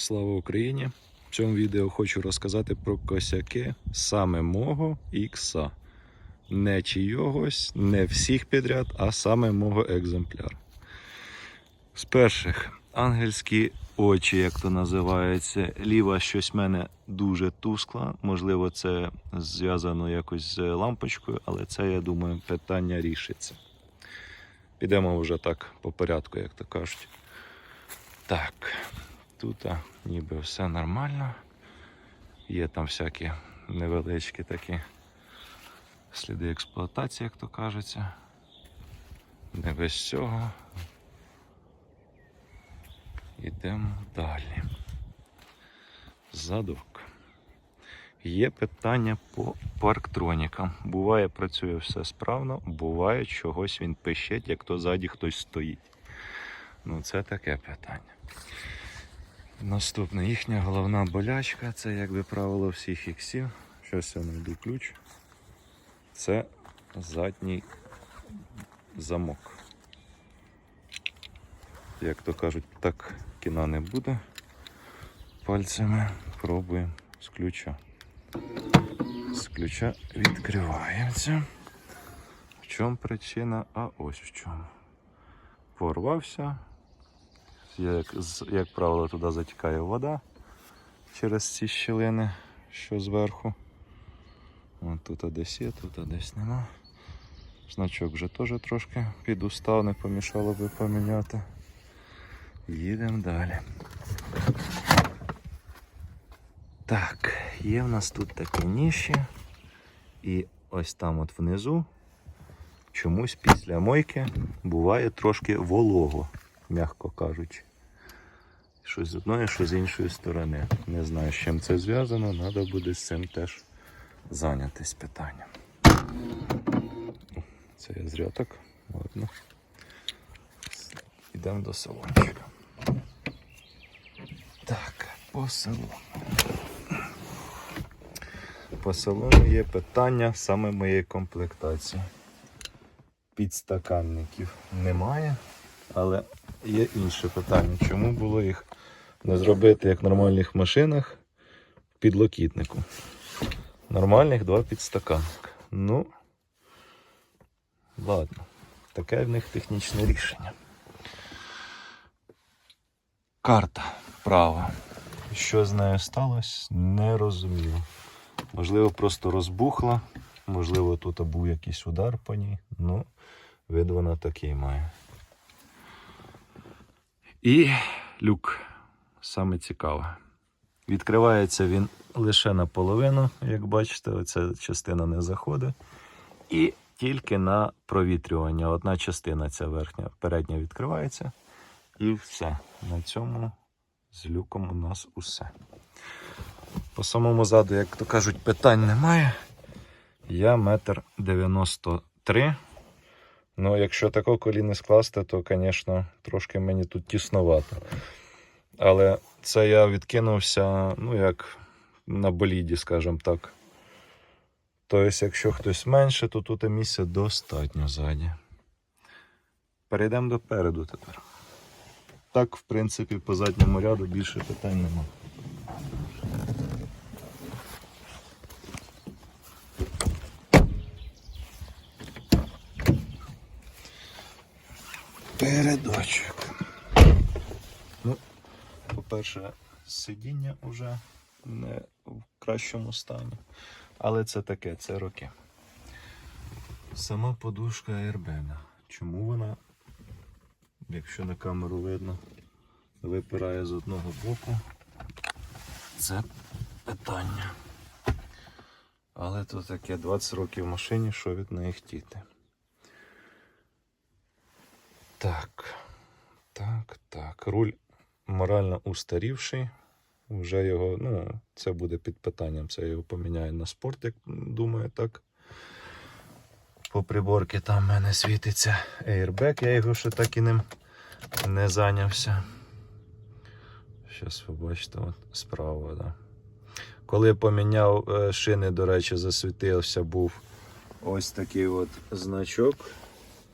Слава Україні! В цьому відео хочу розказати про косяки саме мого ікса. Не чийогось, не всіх підряд, а саме мого екземпляра. З перших ангельські очі, як то називається. Ліва щось в мене дуже тускла. Можливо, це зв'язано якось з лампочкою, але це, я думаю, питання рішиться. Підемо вже так по порядку, як то кажуть. Так, тут ніби все нормально. Є там всякі невеличкі такі сліди експлуатації, як то кажеться. Не без цього. Йдемо далі. Задок. Є питання по парктронікам. Буває, працює все справно, буває, чогось він пищить, як то ззаді хтось стоїть. Ну, це таке питання. Наступне, їхня головна болячка, це, як би правило, всіх іксів. Щось я знайду ключ. Це задній замок. Як то кажуть, так кіна не буде. Пальцями пробуємо з ключа. З ключа відкривається. В чому причина? А ось в чому. Порвався. Як, як правило, туди затікає вода через ці щілини, що зверху. От тут десь є, тут десь нема. Значок вже теж трошки підустав, не помішало би поміняти. Їдемо далі. Так, є в нас тут такі ніші. І ось там от внизу чомусь після мойки буває трошки волого, м'яко кажучи. Що з одної, що з іншої сторони. Не знаю, з чим це зв'язано, треба буде з цим теж зайнятись питанням. Це я зря так. Ладно. Йдемо до салончика. Так, по салону. По салону є питання саме моєї комплектації. Підстаканників немає, але є інше питання. Чому було їх не зробити як в нормальних машинах в підлокітнику? Нормальних два підстаканника. Ну, ладно, таке в них технічне рішення. Карта права. Що з нею сталося, не розумію. Можливо, просто розбухла, можливо, тут був якийсь удар по ній. Ну, вид вона такий має. І люк. Саме цікаве. Відкривається він лише наполовину, як бачите, оця частина не заходить. І тільки на провітрювання. Одна частина ця верхня, передня відкривається. І все. На цьому з люком у нас усе. По самому заду, як то кажуть, питань немає. Я метр 93. Ну, якщо тако коліни скласти, то, звісно, трошки мені тут тісновато. Але це я відкинувся, ну, як на боліді, скажімо так. Тобто, якщо хтось менше, то тут місця достатньо ззаді. Перейдемо до переду тепер. Так, в принципі, по задньому ряду більше питань нема. Передочок. Ну, по-перше, сидіння вже не в кращому стані. Але це таке, це роки. Сама подушка Airbag. Чому вона, якщо на камеру видно, випирає з одного боку? Це питання. Але то таке 20 років в машині, що від неї хотіти. Так, так, так. Руль морально устарівший. Вже його, ну, це буде під питанням. Це його поміняю на спорт, як думаю, так. По приборці там в мене світиться airbag, я його ще так і ним не зайнявся. Зараз ви бачите, от справа, да. Коли поміняв е, шини, до речі, засвітився, був ось такий от значок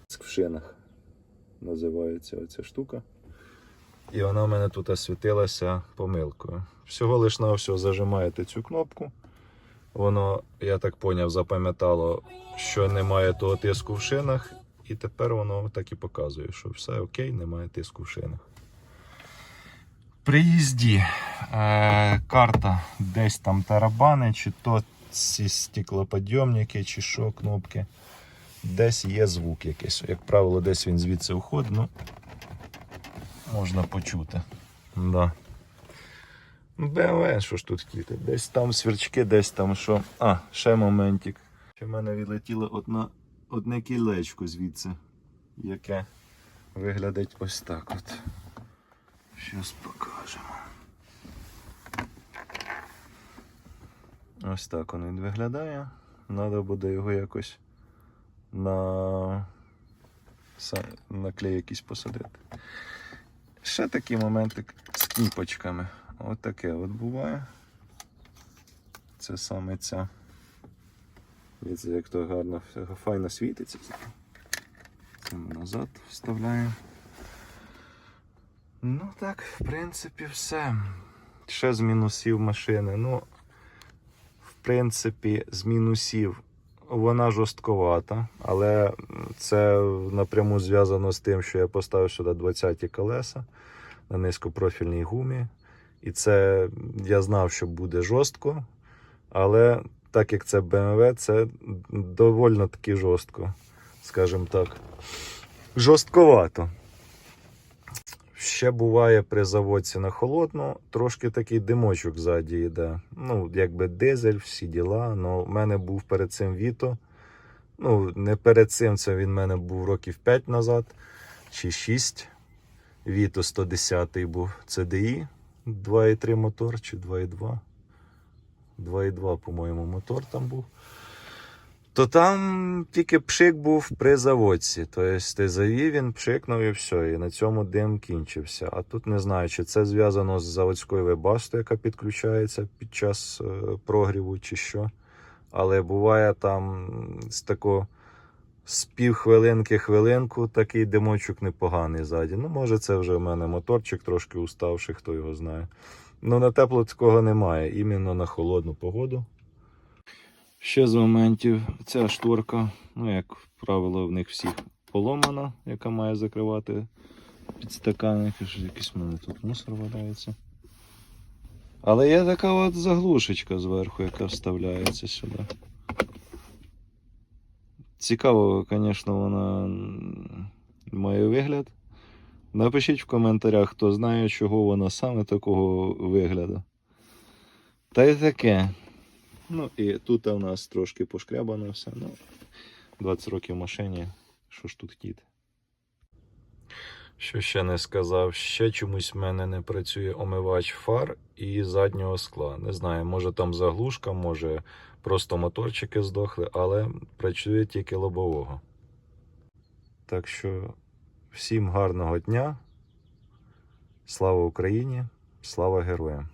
в шинах. Називається оця штука. і вона в мене тут освітилася помилкою. Всього лиш на все зажимаєте цю кнопку. Воно, я так поняв, запам'ятало, що немає того тиску в шинах, і тепер воно так і показує, що все окей, немає тиску в шинах. При їзді е, карта десь там тарабани, чи то ці стеклоподйомники, чи що кнопки. Десь є звук якийсь. Як правило, десь він звідси входить, ну можна почути. Да. Ну, БМВ, що ж тут хотіти? Десь там свірчки, десь там що. А, ще моментик. Ще в мене відлетіло одна, одне кілечко звідси, яке виглядить ось так от. Щас покажемо. Ось так він виглядає. Треба буде його якось на, на клей якийсь посадити. Ще такий моментик з кніпочками. От таке от буває. Це саме ця. Дивіться, як то гарно, файно світиться. Це ми назад вставляємо. Ну так, в принципі, все. Ще з мінусів машини. Ну, в принципі, з мінусів вона жорстковата, але це напряму зв'язано з тим, що я поставив сюди 20-ті колеса на низькопрофільній гумі. І це я знав, що буде жорстко, але так як це BMW, це доволі таки жорстко, скажімо так. Жорстковато. Ще буває при заводці на холодну, трошки такий димочок ззаді йде. Ну, якби дизель, всі діла. Ну, в мене був перед цим Віто. Ну, не перед цим, це він в мене був років 5 назад чи 6. Віто 110 був CDI 2,3 мотор чи 2,2. 2,2, по-моєму, мотор там був. То там тільки пшик був при заводці. Тобто ти завів, він пшикнув і все, і на цьому дим кінчився. А тут не знаю, чи це зв'язано з заводською вебастою, яка підключається під час е, прогріву, чи що. Але буває там з такого з півхвилинки хвилинку такий димочок непоганий ззаді. Ну, може, це вже в мене моторчик трошки уставший, хто його знає. Ну, на тепло такого немає, іменно на холодну погоду. Ще з моментів ця шторка, ну, як правило, в них всіх поломана, яка має закривати підстаканник. Якийсь в мене тут мусор валяється. Але є така от заглушечка зверху, яка вставляється сюди. Цікаво, звісно, вона має вигляд. Напишіть в коментарях, хто знає, чого вона саме такого вигляду. Та й таке. Ну і тут у нас трошки пошкрябано все. Ну, 20 років в машині. Що ж тут хотіти? Що ще не сказав, ще чомусь в мене не працює омивач фар і заднього скла. Не знаю, може там заглушка, може просто моторчики здохли, але працює тільки лобового. Так що всім гарного дня. Слава Україні! Слава героям!